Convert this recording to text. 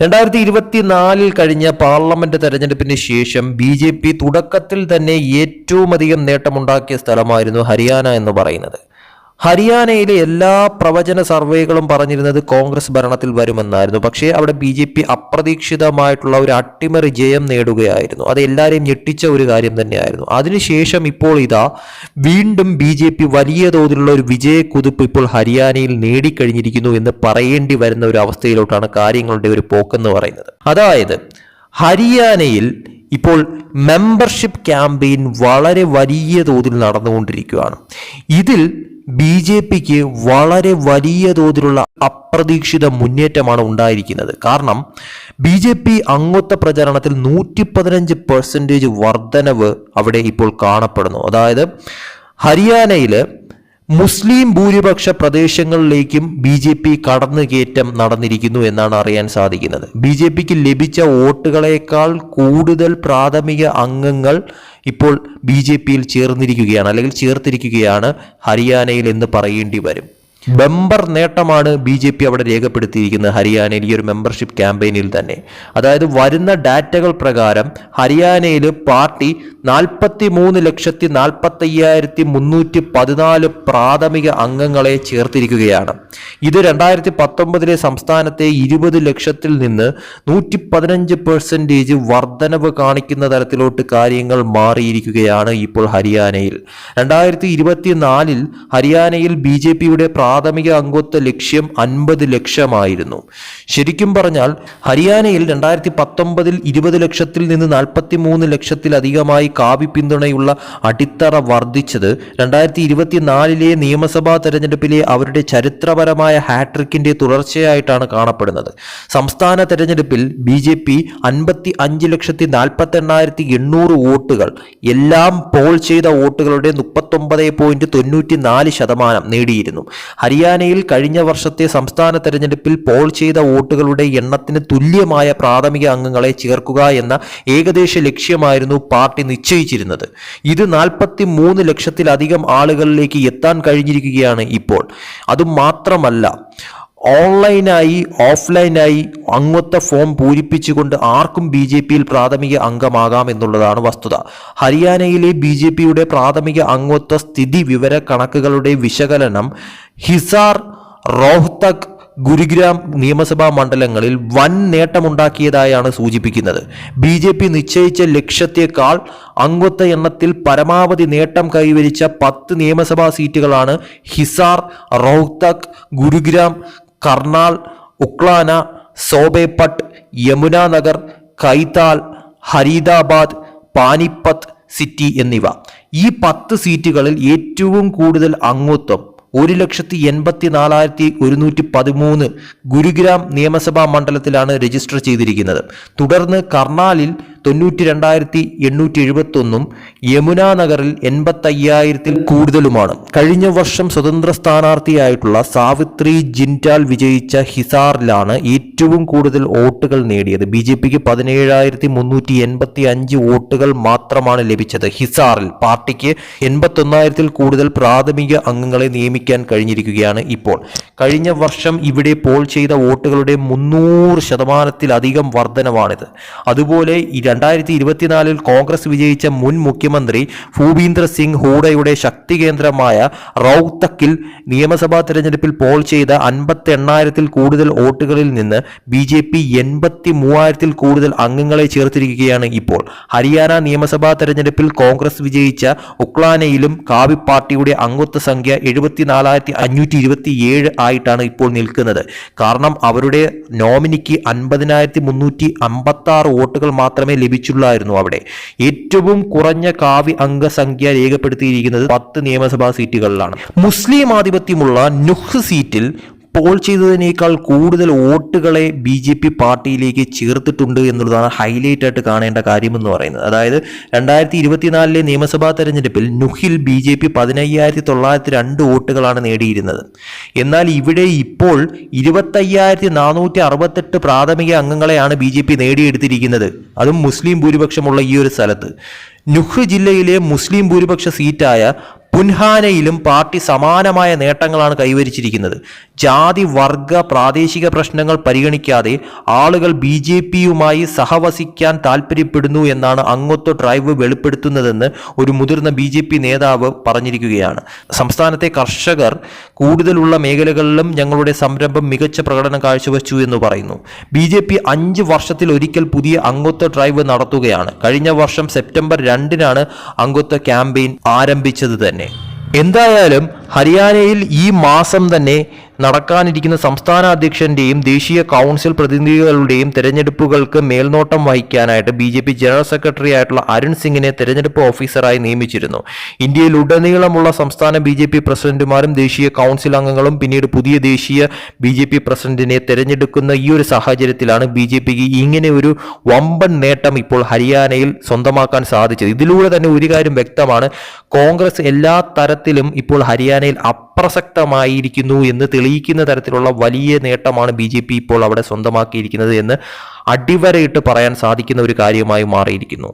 രണ്ടായിരത്തി ഇരുപത്തിനാലിൽ കഴിഞ്ഞ പാർലമെന്റ് തെരഞ്ഞെടുപ്പിന് ശേഷം ബി ജെ പി തുടക്കത്തിൽ തന്നെ ഏറ്റവും അധികം നേട്ടമുണ്ടാക്കിയ സ്ഥലമായിരുന്നു ഹരിയാന എന്ന് പറയുന്നത്. ഹരിയാനയിലെ എല്ലാ പ്രവചന സർവേകളും പറഞ്ഞിരുന്നത് കോൺഗ്രസ് ഭരണത്തിൽ വരുമെന്നായിരുന്നു. പക്ഷേ അവിടെ ബി ജെ പി അപ്രതീക്ഷിതമായിട്ടുള്ള ഒരു അട്ടിമറി ജയം നേടുകയായിരുന്നു. അത് എല്ലാവരെയും ഞെട്ടിച്ച ഒരു കാര്യം തന്നെയായിരുന്നു. അതിനുശേഷം ഇപ്പോൾ ഇതാ വീണ്ടും ബി ജെ പി വലിയ തോതിലുള്ള ഒരു വിജയക്കുതിപ്പ് ഇപ്പോൾ ഹരിയാനയിൽ നേടിക്കഴിഞ്ഞിരിക്കുന്നു എന്ന് പറയേണ്ടി വരുന്ന ഒരു അവസ്ഥയിലോട്ടാണ് കാര്യങ്ങളുടെ ഒരു പോക്കെന്ന് പറയുന്നത്. അതായത് ഹരിയാനയിൽ ഇപ്പോൾ മെമ്പർഷിപ്പ് ക്യാമ്പയിൻ വളരെ വലിയ തോതിൽ നടന്നുകൊണ്ടിരിക്കുകയാണ്. ഇതിൽ ബി ജെ പിക്ക് വളരെ വലിയ തോതിലുള്ള അപ്രതീക്ഷിത മുന്നേറ്റമാണ് ഉണ്ടായിരിക്കുന്നത്. കാരണം ബി ജെ പി അംഗത്വ പ്രചാരണത്തിൽ നൂറ്റി പതിനഞ്ച് പെർസെന്റേജ് വർധനവ് അവിടെ ഇപ്പോൾ കാണപ്പെടുന്നു. അതായത് ഹരിയാനയിൽ മുസ്ലിം ഭൂരിപക്ഷ പ്രദേശങ്ങളിലേക്കും ബി ജെ പി കടന്നുകയറ്റം നടന്നിരിക്കുന്നു എന്നാണ് അറിയാൻ സാധിക്കുന്നത്. ബി ജെ പിക്ക് ലഭിച്ച വോട്ടുകളേക്കാൾ കൂടുതൽ പ്രാഥമിക അംഗങ്ങൾ ഇപ്പോൾ ബി ജെ പിയിൽ ചേർന്നിരിക്കുകയാണ് അല്ലെങ്കിൽ ചേർത്തിരിക്കുകയാണ് ഹരിയാനയിൽ എന്ന് പറയേണ്ടി വരും. ബമ്പർ നേട്ടമാണ് ബി ജെ പി അവിടെ രേഖപ്പെടുത്തിയിരിക്കുന്നത് ഹരിയാനയിൽ ഈ ഒരു മെമ്പർഷിപ്പ് ക്യാമ്പയിനിൽ തന്നെ. അതായത് വരുന്ന ഡാറ്റകൾ പ്രകാരം ഹരിയാനയിൽ പാർട്ടി നാൽപ്പത്തി മൂന്ന് ലക്ഷത്തി നാൽപ്പത്തയ്യായിരത്തി മുന്നൂറ്റി പതിനാല് പ്രാഥമിക അംഗങ്ങളെ ചേർത്തിരിക്കുകയാണ്. ഇത് രണ്ടായിരത്തി പത്തൊമ്പതിലെ സംസ്ഥാനത്തെ ഇരുപത് ലക്ഷത്തിൽ നിന്ന് നൂറ്റി പതിനഞ്ച് പെർസെന്റേജ് വർധനവ് കാണിക്കുന്ന തരത്തിലോട്ട് കാര്യങ്ങൾ മാറിയിരിക്കുകയാണ് ഇപ്പോൾ ഹരിയാനയിൽ. രണ്ടായിരത്തി ഇരുപത്തിനാലിൽ ഹരിയാനയിൽ ബി ജെ പിയുടെ പ്രാഥമിക അംഗത്വ ലക്ഷ്യം അൻപത് ലക്ഷമായിരുന്നു. ശരിക്കും പറഞ്ഞാൽ ഹരിയാനയിൽ രണ്ടായിരത്തി പത്തൊമ്പതിൽ ഇരുപത് ലക്ഷത്തിൽ നിന്ന് നാൽപ്പത്തി മൂന്ന് ലക്ഷത്തിലധികമായി കാവി പിന്തുണയുള്ള അടിത്തറ വർദ്ധിച്ചത്. രണ്ടായിരത്തി ഇരുപത്തിനാലിലെ നിയമസഭാ തെരഞ്ഞെടുപ്പിലെ അവരുടെ ചരിത്രപരമായ ഹാട്രിക്കിന്റെ തുടർച്ചയായിട്ടാണ് കാണപ്പെടുന്നത്. സംസ്ഥാന തെരഞ്ഞെടുപ്പിൽ ബി ജെ പി അൻപത്തി അഞ്ച് ലക്ഷത്തി നാൽപ്പത്തി എണ്ണായിരത്തി എണ്ണൂറ് വോട്ടുകൾ എല്ലാം പോൾ ചെയ്ത വോട്ടുകളുടെ മുപ്പത്തൊമ്പത് പോയിന്റ് തൊണ്ണൂറ്റി നാല് ശതമാനം നേടിയിരുന്നു. ഹരിയാനയിൽ കഴിഞ്ഞ വർഷത്തെ സംസ്ഥാന തെരഞ്ഞെടുപ്പിൽ പോൾ ചെയ്ത വോട്ടുകളുടെ എണ്ണത്തിന് തുല്യമായ പ്രാഥമിക അംഗങ്ങളെ ചേർക്കുക എന്ന ഏകദേശ ലക്ഷ്യമായിരുന്നു പാർട്ടി നിശ്ചയിച്ചിരുന്നത്. ഇത് നാൽപ്പത്തി മൂന്ന് ലക്ഷത്തിലധികം ആളുകളിലേക്ക് എത്താൻ കഴിഞ്ഞിരിക്കുകയാണ് ഇപ്പോൾ. അതുമാത്രമല്ല ഓൺലൈനായി ഓഫ്ലൈനായി അംഗത്വ ഫോം പൂരിപ്പിച്ചുകൊണ്ട് ആർക്കും ബി ജെ പിയിൽ പ്രാഥമിക അംഗമാകാം എന്നുള്ളതാണ് വസ്തുത. ഹരിയാനയിലെ ബി ജെ പിയുടെ പ്രാഥമിക അംഗത്വ സ്ഥിതി വിവര കണക്കുകളുടെ വിശകലനം ഹിസാർ റോഹ്തക് ഗുരുഗ്രാം നിയമസഭാ മണ്ഡലങ്ങളിൽ വൻ നേട്ടമുണ്ടാക്കിയതായാണ് സൂചിപ്പിക്കുന്നത്. ബി ജെ പി നിശ്ചയിച്ച ലക്ഷ്യത്തെക്കാൾ അംഗത്വ എണ്ണത്തിൽ പരമാവധി നേട്ടം കൈവരിച്ച പത്ത് നിയമസഭാ സീറ്റുകളാണ് ഹിസാർ റോഹ്തക് ഗുരുഗ്രാം കർണാൽ ഉക്ലാന സോബേപട്ട് യമുനാനഗർ കൈതാൽ ഹരീദാബാദ് പാനിപ്പത്ത് സിറ്റി എന്നിവ. ഈ പത്ത് സീറ്റുകളിൽ ഏറ്റവും കൂടുതൽ അംഗത്വം ഒരു ലക്ഷത്തി എൺപത്തി നാലായിരത്തി ഒരുന്നൂറ്റി പതിമൂന്ന് ഗുരുഗ്രാം നിയമസഭാ മണ്ഡലത്തിലാണ് രജിസ്റ്റർ ചെയ്തിരിക്കുന്നത്. തുടർന്ന് കർണാലിൽ തൊണ്ണൂറ്റി രണ്ടായിരത്തി എണ്ണൂറ്റി എഴുപത്തി ഒന്നും യമുനാ നഗറിൽ എൺപത്തയ്യായിരത്തിൽ കൂടുതലുമാണ്. കഴിഞ്ഞ വർഷം സ്വതന്ത്ര സ്ഥാനാർത്ഥിയായിട്ടുള്ള സാവിത്രി ജിന്റാൽ വിജയിച്ച ഹിസാറിലാണ് ഏറ്റവും കൂടുതൽ വോട്ടുകൾ നേടിയത്. ബി ജെ പിക്ക് പതിനേഴായിരത്തി മുന്നൂറ്റി എൺപത്തി അഞ്ച് വോട്ടുകൾ മാത്രമാണ് ലഭിച്ചത് ഹിസാറിൽ. പാർട്ടിക്ക് എൺപത്തൊന്നായിരത്തിൽ കൂടുതൽ പ്രാഥമിക അംഗങ്ങളെ നിയമിക്കാൻ കഴിഞ്ഞിരിക്കുകയാണ് ഇപ്പോൾ. കഴിഞ്ഞ വർഷം ഇവിടെ പോൾ ചെയ്ത വോട്ടുകളുടെ മുന്നൂറ് ശതമാനത്തിലധികം വർധനമാണിത് അതുപോലെ ഈ രണ്ടായിരത്തി ഇരുപത്തിനാലിൽ കോൺഗ്രസ് വിജയിച്ച മുൻ മുഖ്യമന്ത്രി ഭൂപീന്ദർ സിംഗ് ഹൂഡയുടെ ശക്തി കേന്ദ്രമായ റൌത്തക്കിൽ നിയമസഭാ തെരഞ്ഞെടുപ്പിൽ പോൾ ചെയ്ത അൻപത്തി എണ്ണായിരത്തിൽ കൂടുതൽ വോട്ടുകളിൽ നിന്ന് ബി ജെ പി എൺപത്തി മൂവായിരത്തിൽ കൂടുതൽ അംഗങ്ങളെ ചേർത്തിരിക്കുകയാണ് ഇപ്പോൾ. ഹരിയാന നിയമസഭാ തെരഞ്ഞെടുപ്പിൽ കോൺഗ്രസ് വിജയിച്ച ഉക്ലാനയിലും കാവി പാർട്ടിയുടെ അംഗത്വ സംഖ്യ എഴുപത്തിനാലായിരത്തി അഞ്ഞൂറ്റി ഇരുപത്തി ഏഴ് ആയിട്ടാണ് ഇപ്പോൾ നിൽക്കുന്നത്. കാരണം അവരുടെ നോമിനിക്ക് അൻപതിനായിരത്തി മുന്നൂറ്റി അമ്പത്തി ആറ് വോട്ടുകൾ മാത്രമേ ലഭിച്ചുള്ളായിരുന്നു അവിടെ. ഏറ്റവും കുറഞ്ഞ കാവ്യ അംഗസംഖ്യ രേഖപ്പെടുത്തിയിരിക്കുന്നത് പത്ത് നിയമസഭാ സീറ്റുകളിലാണ്. മുസ്ലിം ആധിപത്യമുള്ള നുഹ് സീറ്റിൽ പോൾ ചെയ്തതിനേക്കാൾ കൂടുതൽ വോട്ടുകളെ ബി ജെ പി പാർട്ടിയിലേക്ക് ചേർത്തിട്ടുണ്ട് എന്നുള്ളതാണ് ഹൈലൈറ്റ് ആയിട്ട് കാണേണ്ട കാര്യമെന്ന് പറയുന്നത്. അതായത് രണ്ടായിരത്തി ഇരുപത്തിനാലിലെ നിയമസഭാ തെരഞ്ഞെടുപ്പിൽ നുഹിൽ ബി ജെ പി പതിനയ്യായിരത്തി തൊള്ളായിരത്തി രണ്ട് വോട്ടുകളാണ് നേടിയിരുന്നത്. എന്നാൽ ഇവിടെ ഇപ്പോൾ ഇരുപത്തയ്യായിരത്തി നാനൂറ്റി അറുപത്തെട്ട് പ്രാഥമിക അംഗങ്ങളെയാണ് ബി ജെ പി നേടിയെടുത്തിരിക്കുന്നത്. അതും മുസ്ലിം ഭൂരിപക്ഷമുള്ള ഈ ഒരു സ്ഥലത്ത്. നുഹ് ജില്ലയിലെ മുസ്ലിം ഭൂരിപക്ഷ സീറ്റായ പുൻഹാനയിലും പാർട്ടി സമാനമായ നേട്ടങ്ങളാണ് കൈവരിച്ചിരിക്കുന്നത്. ജാതി വർഗ പ്രാദേശിക പ്രശ്നങ്ങൾ പരിഗണിക്കാതെ ആളുകൾ ബി ജെ പിയുമായി സഹവസിക്കാൻ താൽപ്പര്യപ്പെടുന്നു എന്നാണ് അംഗത്വ ഡ്രൈവ് വെളിപ്പെടുത്തുന്നതെന്ന് ഒരു മുതിർന്ന ബി ജെ പി നേതാവ് പറഞ്ഞിരിക്കുകയാണ്. സംസ്ഥാനത്തെ കർഷകർ കൂടുതലുള്ള മേഖലകളിലും ഞങ്ങളുടെ സംരംഭം മികച്ച പ്രകടനം കാഴ്ചവെച്ചു എന്ന് പറയുന്നു. ബി ജെ പി അഞ്ച് വർഷത്തിൽ ഒരിക്കൽ പുതിയ അംഗത്വ ഡ്രൈവ് നടത്തുകയാണ്. കഴിഞ്ഞ വർഷം സെപ്റ്റംബർ രണ്ടിനാണ് അംഗത്വ ക്യാമ്പയിൻ ആരംഭിച്ചത് തന്നെ. എന്തായാലും ഹരിയാനയിൽ ഈ മാസം തന്നെ നടക്കാനിരിക്കുന്ന സംസ്ഥാന അധ്യക്ഷന്റെയും ദേശീയ കൗൺസിൽ പ്രതിനിധികളുടെയും തെരഞ്ഞെടുപ്പുകൾക്ക് മേൽനോട്ടം വഹിക്കാനായിട്ട് B J P general secretary ആയിട്ടുള്ള അരുൺ സിംഗിനെ തെരഞ്ഞെടുപ്പ് ഓഫീസറായി നിയമിച്ചിരുന്നു. ഇന്ത്യയിലുടനീളമുള്ള സംസ്ഥാന ബി ജെ പി പ്രസിഡന്റുമാരും ദേശീയ കൗൺസിൽ അംഗങ്ങളും പിന്നീട് പുതിയ ദേശീയ ബി ജെ പി പ്രസിഡന്റിനെ തെരഞ്ഞെടുക്കുന്ന ഈ ഒരു സാഹചര്യത്തിലാണ് ബി ജെ പിക്ക് ഇങ്ങനെ ഒരു വമ്പൻ നേട്ടം ഇപ്പോൾ ഹരിയാനയിൽ സ്വന്തമാക്കാൻ സാധിച്ചത്. ഇതിലൂടെ തന്നെ ഒരു കാര്യം വ്യക്തമാണ്. കോൺഗ്രസ് എല്ലാ തരത്തിലും ഇപ്പോൾ ഹരിയാനയിൽ അപ്രസക്തമായിരിക്കുന്നു എന്ന് തെളിയിക്കുന്ന തരത്തിലുള്ള വലിയ നേട്ടമാണ് ബി ജെ പി ഇപ്പോൾ അവിടെ സ്വന്തമാക്കിയിരിക്കുന്നത് എന്ന് അടിവരയിട്ട് പറയാൻ സാധിക്കുന്ന ഒരു കാര്യമായി മാറിയിരിക്കുന്നു.